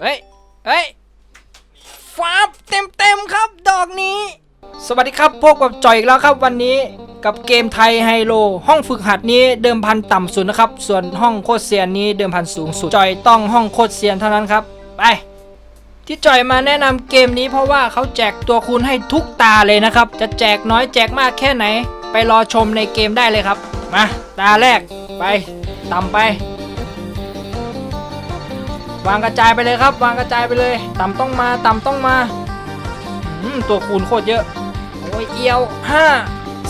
เฮ้ย เฮ้ยฟ้าบเต็มเต็มครับ ดอกนี้ สวัสดีครับพบกับจอยอีกแล้วครับวันนี้กับเกมไทยไฮโล ห้องฝึกหัดนี้เดิมพันต่ำสุดนะครับ ส่วนห้องโคตรเซียนนี้เดิมพันสูงสุด จอยต้องห้องโคตรเซียนเท่านั้นครับ ไป ที่จอยมาแนะนำเกมนี้เพราะว่าเขาแจกตัวคูณให้ทุกตาเลยนะครับ จะแจกน้อยแจกมากแค่ไหน ไปรอชมในเกมได้เลยครับ มา ตาแรกไปต่ำไป วางกระจายไปเลยครับ วางกระจายไปเลย ต่ำต้องมา ต่ำต้องมาตัวคูณโคตรเยอะ โอ้ยเอียวห้า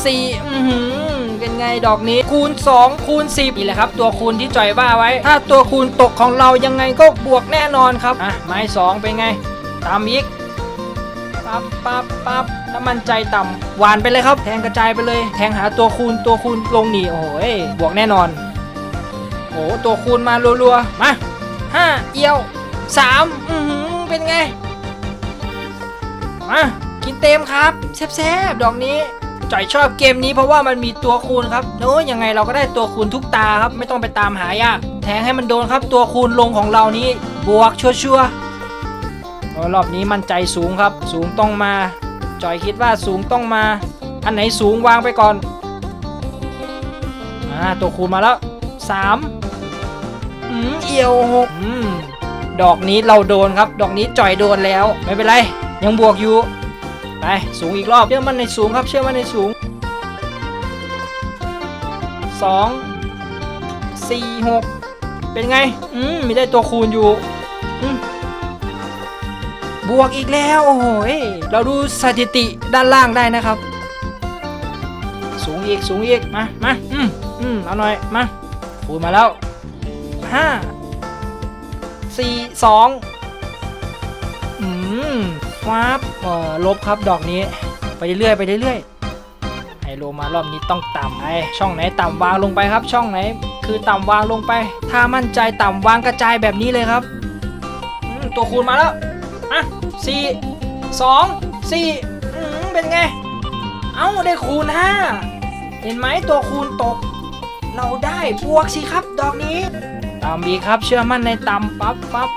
สี่อือหือเป็นไงดอกนี้คูณ 2 คูณ 10นี่แหละครับ ตัวคูณที่จ่อยว่าไว้ ถ้าตัวคูณตกของเรายังไงก็บวกแน่นอนครับอะไม้สองเป็นไง ตามอีกปั๊บปั๊บปั๊บถ้ามันใจต่ำหวานไปเลยครับ แทงกระจายไปเลย แทงหาตัวคูณตัวคูณลงหนีโอ้ยบวกแน่นอนโอ้ตัวคูณมารัวๆมา ห้าเอียวสามอือหือเป็นไงมากินเต็มครับแซ่บๆดอกนี้จ่อยชอบเกมนี้เพราะว่ามันมีตัวคูณครับโน้ยังไงเราก็ได้ตัวคูณทุกตาครับ ไม่ต้องไปตามหายากแทงให้มันโดนครับตัวคูณลงของเรานี้บวกชัวร์ๆโอ้รอบนี้มันใจสูงครับ สูงต้องมาจ่อยคิดว่าสูงต้องมา อันไหนสูงวางไปก่อนอ่าตัวคูณมาแล้วสาม เอียวหกดอกนี้เราโดนครับ ดอกนี้จ่อยโดนแล้ว ไม่เป็นไร ยังบวกอยู่ ไป สูงอีกรอบ เชื่อมันในสูงครับ เชื่อมันในสูงสองสี่หกเป็นไง อืมมีได้ตัวคูณอยู่อบวกอีกแล้ว โอ้โหยเราดูสถิติด้านล่างได้นะครับ สูงอีก สูงอีก มามาอืมอืมเอาหน่อย มาคูณมาแล้ว ห้าสี่สองอืมฟ้าบเอ่อลบครับดอกนี้ ไปเรื่อยไปเรื่อยไฮโลมารอบนี้ต้องต่ำไอช่องไหนต่ำวางลงไปครับ ช่องไหน คือต่ำวางลงไป ถ้ามั่นใจต่ำวางกระจายแบบนี้เลยครับตัวคูณมาแล้วอะสี่สองสี่อืมเป็นไง เอ้าได้คูณห้าเห็นไหมตัวคูณตก เราได้บวกสิครับ ดอกนี้ ต่ำอีกครับเชื่อมั่นในต่ำปั๊บปั๊บ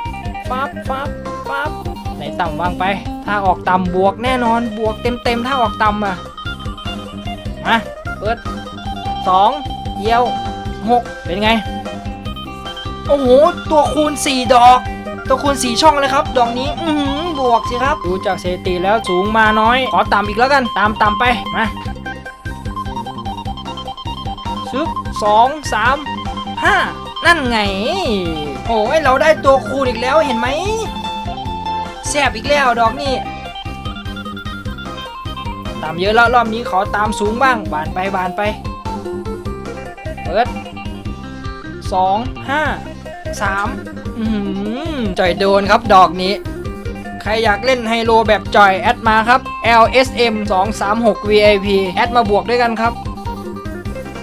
ปั๊บปั๊บปั๊บไหนต่ำวางไป ถ้าออกต่ำบวกแน่นอนบวกเต็มเต็มถ้าออกต่ำอะมาเปิดสองเยี่ยวหกเป็นไง โอ้โห ตัวคูณ 4 ดอก ตัวคูณ 4 ช่องเลยครับ ดอกนี้อืบวกสิครับ ดูจากสถิติแล้วสูงมาน้อย ขอต่ำอีกแล้วกัน ตามต่ำไป มาซึบสองสาม นั่นไง โอ้ยเราได้ตัวคูณอีกแล้วเห็นไหมแซบอีกแล้วดอกนี่ตามเยอะแล้วรอบนี้ขอตามสูงบ้าง บานไปบานไป เปิดสองห้าสามอืมจ่อยโดนครับดอกนี้ ใครอยากเล่นไฮโลแบบจ่อย แอดมาครับ LSM 2 3 6 VIP แอดมาบวกด้วยกันครับ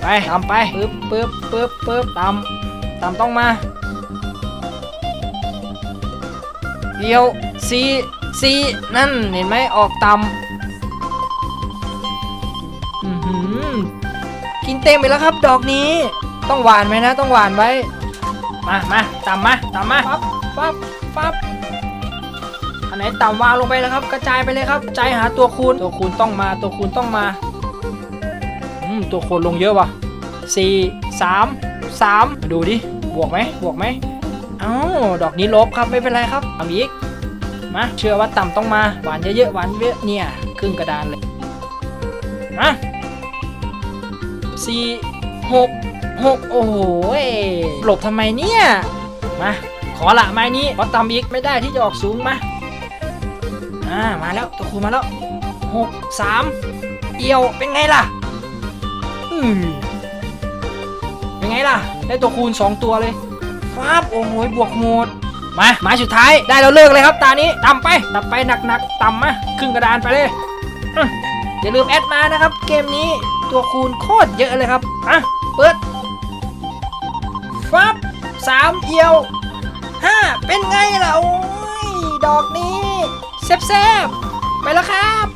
ไปตามไปปึ๊บปึ๊บปึ๊บปึ๊บตาม ตามต้องมาเดียวซีซีนั่นเห็นไหมออกต่ำอื้อหือกินเต็มไปแล้วครับ ดอกนี้ ต้องหวานไหมนะ ต้องหวานไว้ มามาต่ำมาต่ำมาปั๊บปั๊บปั๊บอันไหนต่ำวางลงไปแล้วครับ กระจายไปเลยครับ ใจหาตัวคูณตัวคูณต้องมา ตัวคูณต้องมา อืม ตัวคูณลงเยอะว่ะสี่สาม สามดูดิ บวกไหมบวกไหมเอ้าดอกนี้ลบครับไม่เป็นไรครับทำอีก มา เชื่อว่าต่ำต้องมา หวานเยอะๆ หวานเยอะเนี่ย ครึ่งกระดานเลย มาสี่หกหกโอ้โหหลบทำไมเนี่ย มา ขอละไม้นี้ขอต่ำอีกไม่ได้ที่จะออกสูงมาอ่ามาแล้วตัวคูมาแล้วหกสามเอียวเป็นไงล่ะอืม เป็นไงล่ะ ได้ตัวคูณ 2 ตัวเลยฟ้าบโอ้โหบวกโหมดมาหมายสุดท้ายได้เราเลิกเลยครับตานี้ต่ำไปต่ำไปหนักๆต่ำมาครึ่งกระดานไปเลยอย่าลืมแอดมานะครับ เกมนี้ตัวคูณโคตรเยอะเลยครับอะเปิดฟับสามเอียวห้าเป็นไงล่ะโอ้ยดอกนี้แซ่บๆไปแล้วครับ